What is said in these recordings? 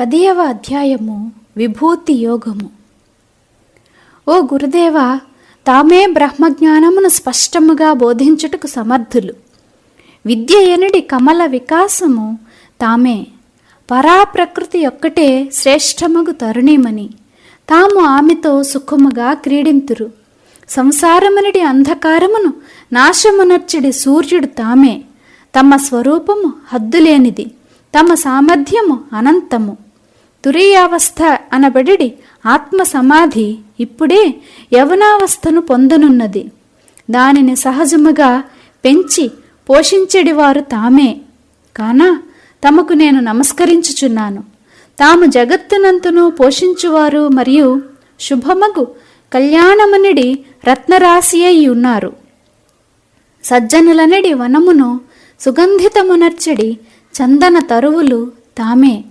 పదియవ అధ్యాయము విభూతి యోగము. ఓ గురుదేవ తామే బ్రహ్మజ్ఞానమును స్పష్టముగా బోధించుటకు సమర్థులు. విద్య ఎనుడి కమల వికాసము తామే. పరాప్రకృతి ఒక్కటే శ్రేష్టమగు తరుణీమని తాము ఆమెతో సుఖముగా క్రీడింతురు. సంసారమునడి అంధకారమును నాశమునర్చడి సూర్యుడు తామే. తమ స్వరూపము హద్దులేనిది. తమ సామర్థ్యము అనంతము. తురీయావస్థ అనబడిడి ఆత్మ సమాధి ఇప్పుడే యవనావస్థను పొందనున్నది. దానిని సహజముగా పెంచి పోషించెడివారు తామే. కాన తమకు నేను నమస్కరించుచున్నాను. తాము జగత్తునంతను పోషించువారు మరియు శుభమగు కళ్యాణమనిడి రత్నరాశి అయి ఉన్నారు. సజ్జనులనడి వనమును సుగంధితమునర్చడి చందన తరువులు తామే.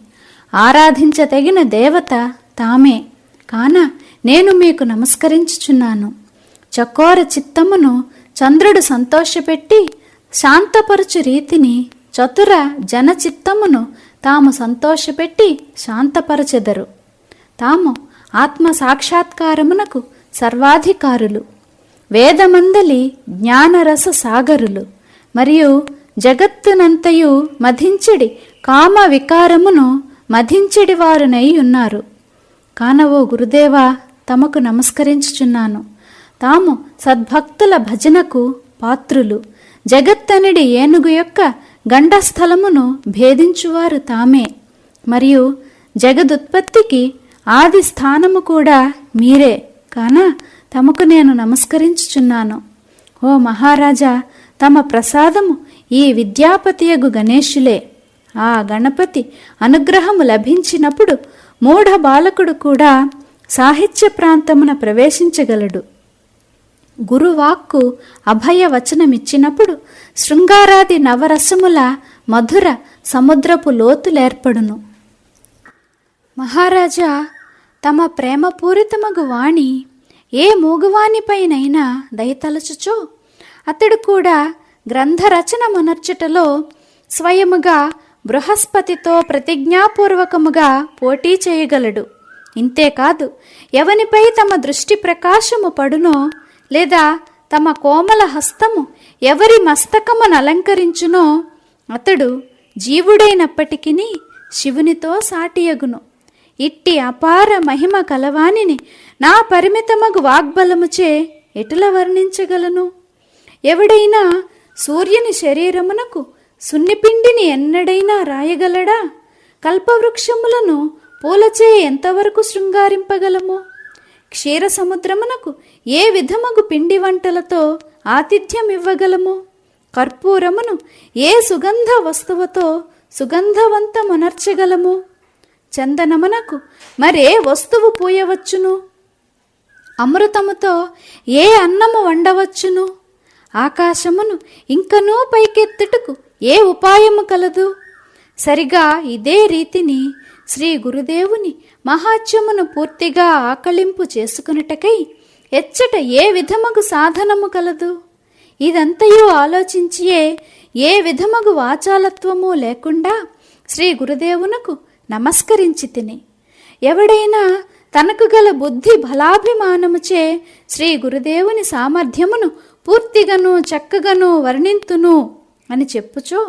ఆరాధించదగిన దేవత తామే. కాన నేను మీకు నమస్కరించుచున్నాను. చకోర చిత్తమును చంద్రుడు సంతోషపెట్టి శాంతపరచు రీతిని చతుర జనచిత్తమును తాము సంతోషపెట్టి శాంతపరచెదరు. తాము ఆత్మ సాక్షాత్కారమునకు సర్వాధికారులు. వేదమందలి జ్ఞానరస సాగరులు. మరియు జగత్తునంతయు మధించడి కామ వికారమును మధించెడివారునై ఉన్నారు కానవో గురుదేవా తమకు నమస్కరించుచున్నాను. తాము సద్భక్తుల భజనకు పాత్రులు. జగత్తనుడి ఏనుగు యొక్క గండస్థలమును భేదించువారు తామే. మరియు జగదుత్పత్తికి ఆది స్థానము కూడా మీరే. కాన తమకు నేను నమస్కరించుచున్నాను. ఓ మహారాజా తమ ప్రసాదము ఈ విద్యాపతియగు గణేశులే. ఆ గణపతి అనుగ్రహము లభించినప్పుడు మూఢ బాలకుడు కూడా సాహిత్య ప్రాంతమున ప్రవేశించగలడు. గురువాక్కు అభయ వచనమిచ్చినప్పుడు శృంగారాది నవరసముల మధుర సముద్రపు లోతులేర్పడును. మహారాజా తమ ప్రేమపూరితమగు వాణి ఏ మూగువానిపైనైనా దయతలచుచో అతడు కూడా గ్రంథరచన మునర్చుటలో స్వయముగా బృహస్పతితో ప్రతిజ్ఞాపూర్వకముగా పోటీ చేయగలడు. ఇంతేకాదు ఎవనిపై తమ దృష్టి ప్రకాశము పడునో లేదా తమ కోమల హస్తము ఎవరి మస్తకమును అలంకరించునో అతడు జీవుడైనప్పటికీ శివునితో సాటియగును. ఇట్టి అపార మహిమ కలవానిని నా పరిమితమగు వాగ్బలముచే ఎటుల వర్ణించగలను? ఎవడైనా సూర్యుని శరీరమునకు సున్నిపిండిని ఎన్నడైనా రాయగలడా? కల్పవృక్షములను పూలచే ఎంతవరకు శృంగారింపగలము? క్షీర సముద్రమునకు ఏ విధముగు పిండి వంటలతో ఆతిథ్యం ఇవ్వగలము కర్పూరమును ఏ సుగంధ వస్తువుతో సుగంధవంతమునర్చగలము? చందనమునకు మరే వస్తువు పూయవచ్చును? అమృతముతో ఏ అన్నము వండవచ్చును? ఆకాశమును ఇంకనూ పైకెత్తుటకు ఏ ఉపాయము కలదు? సరిగా ఇదే రీతిని శ్రీ గురుదేవుని మహాత్యమును పూర్తిగా ఆకలింపు చేసుకున్నటకై ఎచ్చట ఏ విధముగు సాధనము కలదు? ఇదంతయు ఆలోచించియే ఏ విధముగు వాచాలత్వము లేకుండా శ్రీ గురుదేవునకు నమస్కరించి తిని. ఎవడైనా తనకు గల బుద్ధి బలాభిమానముచే శ్రీ గురుదేవుని సామర్థ్యమును పూర్తిగను చక్కగను వర్ణింతును. అని చెప్పుచో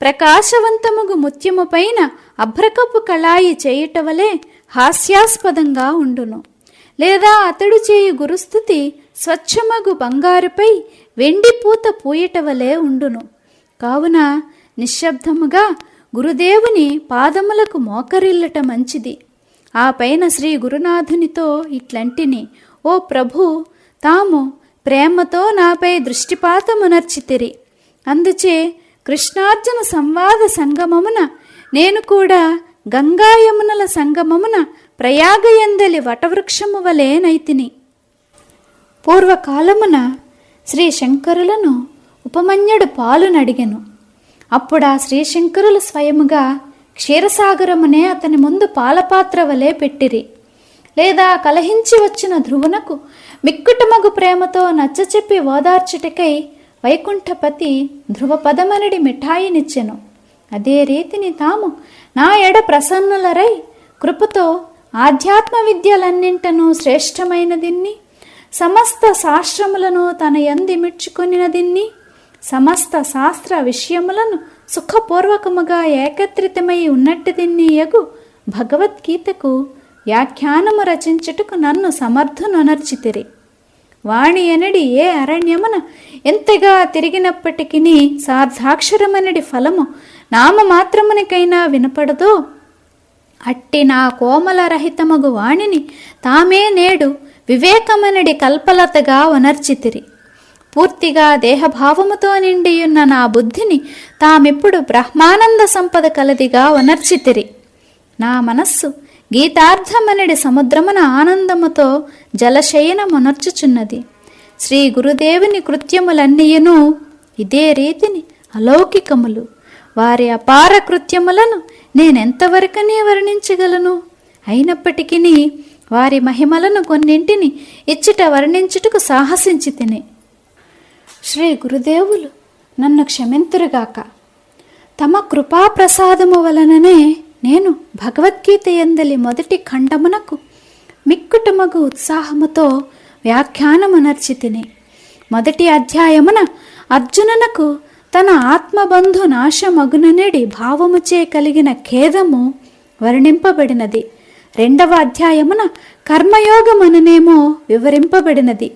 ప్రకాశవంతముగు ముత్యము పైన అభ్రకపు కళాయి చేయుట వలె హాస్యాస్పదంగా ఉండును. లేదా అతడు చేయు గురుస్థుతి స్వచ్ఛమగు బంగారుపై వెండి పూత పూయట వలె ఉండును. కావున నిశ్శబ్దముగా గురుదేవుని పాదములకు మోకరిల్లట మంచిది. ఆ పైన శ్రీ గురునాథునితో ఇట్లంటిని ఓ ప్రభు తాము ప్రేమతో నాపై దృష్టిపాతమునర్చితిరి. అందుచే కృష్ణార్జున సంవాద సంగమమున నేను కూడా గంగాయమునల సంగమమున ప్రయాగయందలి వటవృక్షము వలే నైతిని. పూర్వకాలమున శ్రీ శంకరులను ఉపమన్యుడు పాలునడిగెను అప్పుడా శ్రీశంకరులు స్వయముగా క్షీరసాగరమునే అతని ముందు పాలపాత్ర వలె పెట్టిరి. లేదా కలహించి వచ్చిన ధ్రువునకు మిక్కుటమగు ప్రేమతో నచ్చచెప్పి ఓదార్చుటకై వైకుంఠపతి ధ్రువపదమనడి మిఠాయినిచ్చెను. అదే రీతిని తాము నా ఎడ ప్రసన్నులరై కృపతో ఆధ్యాత్మ విద్యలన్నింటను శ్రేష్టమైనదిన్ని సమస్త శాస్త్రములను తన యందిమిడ్చుకొనినదిన్ని సమస్త శాస్త్ర విషయములను సుఖపూర్వకముగా ఏకత్రితమై ఉన్నట్టుదిన్ని యగు భగవద్గీతకు వ్యాఖ్యానము రచించుటకు నన్ను సమర్థునొనర్చితిరి. వాణి అనడి ఏ అరణ్యమున ఎంతగా తిరిగినప్పటికీ సార్ధాక్షరమనడి ఫలము నామమాత్రమునికైనా వినపడదు. అట్టి నా కోమలరహితమగు వాణిని తామే నేడు వివేకమనడి కల్పలతగా వనర్చితిరి. పూర్తిగా దేహభావముతో నిండియున్న నా బుద్ధిని తామిప్పుడు బ్రహ్మానంద సంపద కలదిగా వనర్చితిరి. నా మనస్సు గీతార్థమనడి సముద్రమున ఆనందముతో జలశయనమునర్చుచున్నది. శ్రీ గురుదేవుని కృత్యములన్నీయును ఇదే రీతిని అలౌకికములు. వారి అపార కృత్యములను నేనెంతవరకనే వర్ణించగలను? అయినప్పటికీ వారి మహిమలను కొన్నింటిని ఇచ్చిట వర్ణించుటకు సాహసించి తిని. శ్రీ గురుదేవులు నన్ను క్షమింతురుగాక. తమ కృపా ప్రసాదము వలననే నేను భగవద్గీత ఎందలి మొదటి ఖండమునకు మిక్కుటమగు ఉత్సాహముతో వ్యాఖ్యానమునర్చి తిని మొదటి అధ్యాయమున అర్జునునకు తన ఆత్మబంధు నాశమగుననేడి భావముచే కలిగిన ఖేదము వర్ణింపబడినది. రెండవ అధ్యాయమున కర్మయోగమననేమో వివరింపబడినది.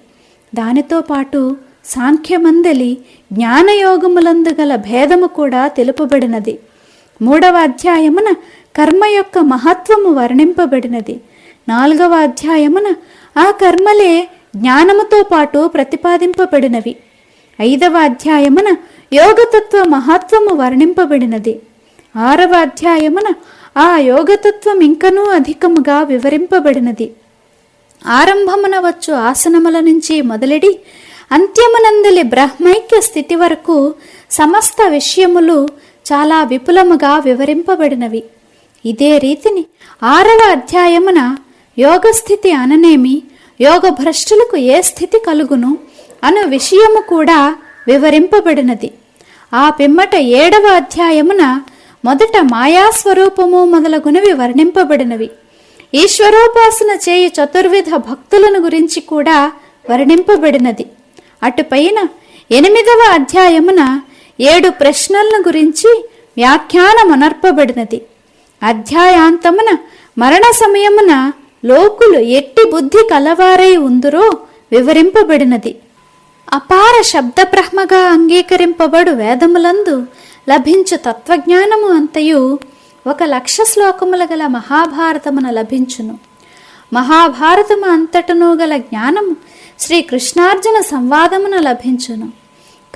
దానితో పాటు సాంఖ్యమందలి జ్ఞానయోగములందు గల భేదము కూడా తెలుపబడినది. మూడవ అధ్యాయమున కర్మ యొక్క మహత్వము వర్ణింపబడినది. నాలుగవ అధ్యాయమున ఆ కర్మలే జ్ఞానముతో పాటు ప్రతిపాదింపబడినవి. ఐదవ అధ్యాయమున యోగతత్వ మహత్వము వర్ణింపబడినది. ఆరవ అధ్యాయమున ఆ యోగతత్వం ఇంకనూ అధికముగా వివరింపబడినది. ఆరంభమున వచ్చు ఆసనముల నుంచి మొదలెడి అంత్యమునందలి బ్రహ్మైక్య స్థితి వరకు సమస్త విషయములు చాలా విపులముగా వివరింపబడినవి. ఇదే రీతిని ఆరవ అధ్యాయమున యోగస్థితి అననేమి యోగ భ్రష్టులకు ఏ స్థితి కలుగును అను విషయము కూడా వివరింపబడినది. ఆ పిమ్మట ఏడవ అధ్యాయమున మొదట మాయాస్వరూపము మొదలగునవి వర్ణింపబడినవి. ఈశ్వరోపాసన చేయి చతుర్విధ భక్తులను గురించి కూడా వర్ణింపబడినది. అటుపైన ఎనిమిదవ అధ్యాయమున ఏడు ప్రశ్నలను గురించి వ్యాఖ్యానమనర్పబడినది. అధ్యాయాంతమున మరణ సమయమున లోకులు ఎట్టి బుద్ధి కలవారై ఉందురో వివరింపబడినది. అపార శబ్దబ్రహ్మగా అంగీకరింపబడు వేదములందు లభించు తత్వజ్ఞానము అంతయు ఒక లక్ష శ్లోకముల గల మహాభారతమున లభించును. మహాభారతము అంతటను గల జ్ఞానము శ్రీకృష్ణార్జున సంవాదమున లభించును.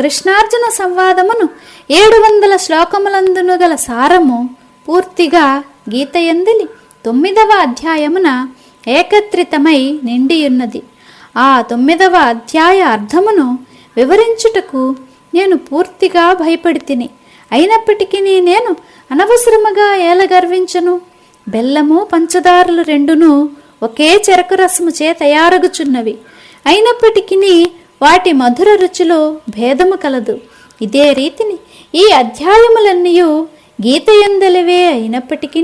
కృష్ణార్జున సంవాదమును ఏడు వందల శ్లోకములందును గల సారము పూర్తిగా గీతయందిలి తొమ్మిదవ అధ్యాయమున ఏకత్రితమై నిండియున్నది. ఆ తొమ్మిదవ అధ్యాయ అర్థమును వివరించుటకు నేను పూర్తిగా భయపడితిని. అయినప్పటికీ నేను అనవసరముగా ఏల గర్వించను బెల్లము పంచదారులు రెండును ఒకే చెరకు రసము చే తయారగుచున్నవి. అయినప్పటికీ వాటి మధుర రుచిలో భేదము కలదు. ఇదే రీతిని ఈ అధ్యాయములన్నీ గీతయందలివే అయినప్పటికీ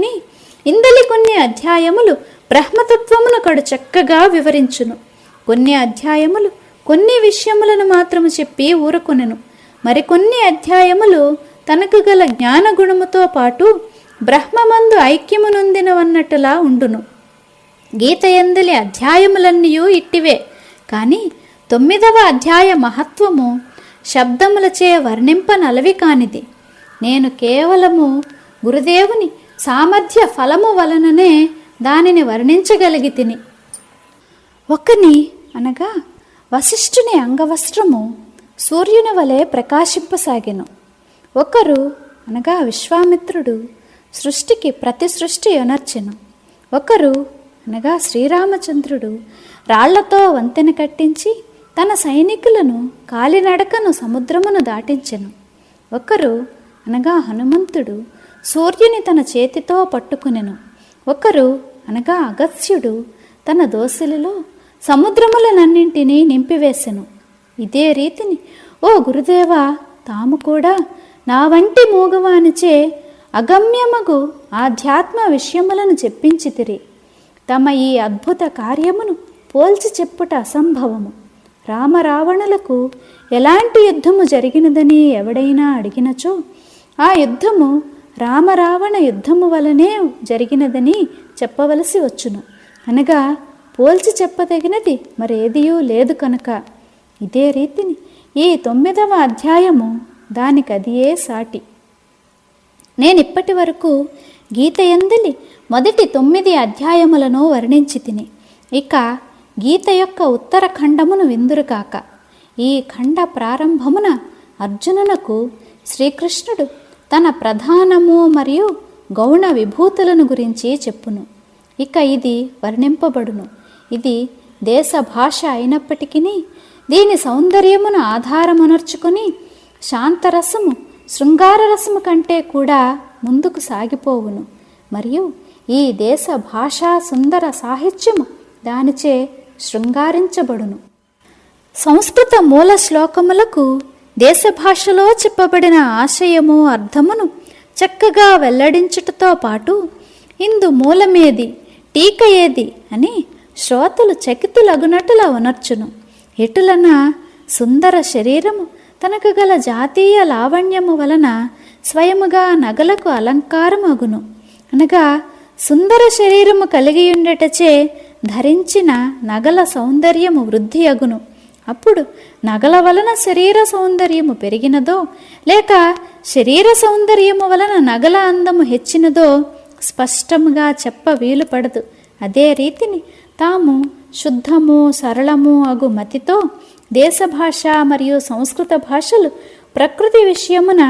ఇందలి కొన్ని అధ్యాయములు బ్రహ్మతత్వమును కడు చక్కగా వివరించును. కొన్ని అధ్యాయములు కొన్ని విషయములను మాత్రము చెప్పి ఊరుకొనెను. మరికొన్ని అధ్యాయములు తనకు గల జ్ఞానగుణముతో పాటు బ్రహ్మమందు ఐక్యమునొందినవన్నట్టులా ఉండును. గీత ఎందలి అధ్యాయములన్నీ ఇట్టివే. కానీ తొమ్మిదవ అధ్యాయ మహత్వము శబ్దములచే వర్ణింపనలవి కానిది. నేను కేవలము గురుదేవుని సామర్థ్య ఫలము వలననే దానిని వర్ణించగలిగి తిని ఒకని అనగా వశిష్ఠుని అంగవస్త్రము సూర్యుని వలె ప్రకాశింపసాగెను. ఒకరు అనగా విశ్వామిత్రుడు సృష్టికి ప్రతి సృష్టి యొనర్చెను ఒకరు అనగా శ్రీరామచంద్రుడు రాళ్ళతో వంతెన కట్టించి తన సైనికులను కాలినడకను సముద్రమును దాటించెను. ఒకరు అనగా హనుమంతుడు సూర్యుని తన చేతితో పట్టుకునెను. ఒకరు అనగా అగస్త్యుడు తన దోసిలిలో సముద్రములనన్నింటినీ నింపివేసెను. ఇదే రీతిని ఓ గురుదేవా తాము కూడా నా వంటి మూగవానిచే అగమ్యమగు ఆధ్యాత్మ విషయములను చెప్పించితిరి. తమ ఈ అద్భుత కార్యమును పోల్చి చెప్పుట అసంభవము. రామరావణులకు ఎలాంటి యుద్ధము జరిగినదని ఎవడైనా అడిగినచో ఆ యుద్ధము రామరావణ యుద్ధము వలనే జరిగినదని చెప్పవలసి వచ్చును. అనగా పోల్చి చెప్పదగినది మరేదియూ లేదు కనుక. ఇదే రీతిని ఈ తొమ్మిదవ అధ్యాయము దానికదియే సాటి. నేనిప్పటి వరకు గీత ఎందలి మొదటి తొమ్మిది అధ్యాయములను వర్ణించి తిని ఇక గీత యొక్క ఉత్తర ఖండమును విందురుకాక ఈ ఖండ ప్రారంభమున అర్జునునకు శ్రీకృష్ణుడు తన ప్రధానము మరియు గౌణ విభూతులను గురించి చెప్పును. ఇక ఇది వర్ణింపబడును. ఇది దేశ భాష అయినప్పటికీ దీని సౌందర్యమును ఆధారమునర్చుకొని శాంతరసము శృంగారరసము కంటే కూడా ముందుకు సాగిపోవును. మరియు ఈ దేశ భాషా సుందర సాహిత్యము దానిచే శృంగారించబడును. సంస్కృత మూల శ్లోకములకు దేశ భాషలో చెప్పబడిన ఆశయము అర్థమును చక్కగా వెల్లడించుటతో పాటు ఇందు మూలమేది టీక ఏది అని శ్రోతలు చకితులగునట్టుల ఉనర్చును. ఎటులన సుందర శరీరము తనకు గల జాతీయ లావణ్యము వలన స్వయముగా నగలకు అలంకారమగును. అనగా సుందర శరీరము కలిగి ఉండటచే ధరించిన నగల సౌందర్యము వృద్ధి అగును అప్పుడు నగల వలన శరీర సౌందర్యము పెరిగినదో లేక శరీర సౌందర్యము వలన నగల అందము హెచ్చినదో స్పష్టముగా చెప్ప వీలు పడదు అదే రీతిని తాము శుద్ధము సరళము అగు మతితో దేశ భాష మరియు సంస్కృత భాషలు ప్రకృతి విషయమున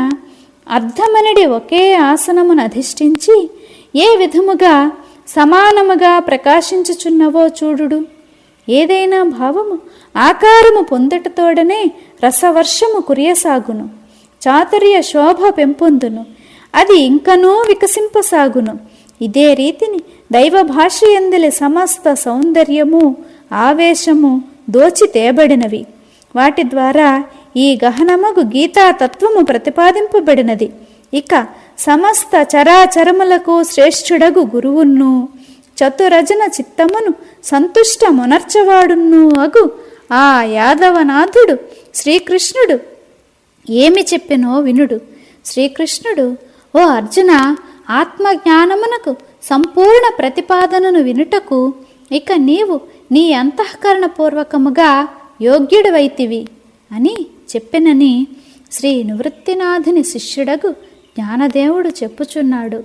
అర్థమనడి ఒకే ఆసనమును అధిష్ఠించి ఏ విధముగా సమానముగా ప్రకాశించుచున్నవో చూడుడు. ఏదైనా భావము ఆకారము పొందటతోడనే రసవర్షము కురియసాగును. చాతుర్య శోభ పెంపొందును. అది ఇంకనూ వికసింపసాగును. ఇదే రీతిని దైవ భాష ఎందలి సమస్త సౌందర్యము ఆవేశము దోచి తేబడినవి వాటి ద్వారా ఈ గహనమగు గీతాతత్వము ప్రతిపాదింపబడినది. ఇక సమస్త చరాచరములకు శ్రేష్ఠుడగు గురువును చతురజన చిత్తమును సంతుష్టమునర్చవాడును అగు ఆ యాదవనాథుడు శ్రీకృష్ణుడు. ఏమి చెప్పినో వినుడు. శ్రీకృష్ణుడు ఓ అర్జున ఆత్మజ్ఞానమునకు సంపూర్ణ ప్రతిపాదనను వినుటకు ఇక నీవు నీ అంతఃకరణపూర్వకముగా యోగ్యుడివైతివి అని చెప్పినని శ్రీ నివృత్తినాథుని శిష్యుడగు జ్ఞానదేవుడు చెప్పుచున్నాడు.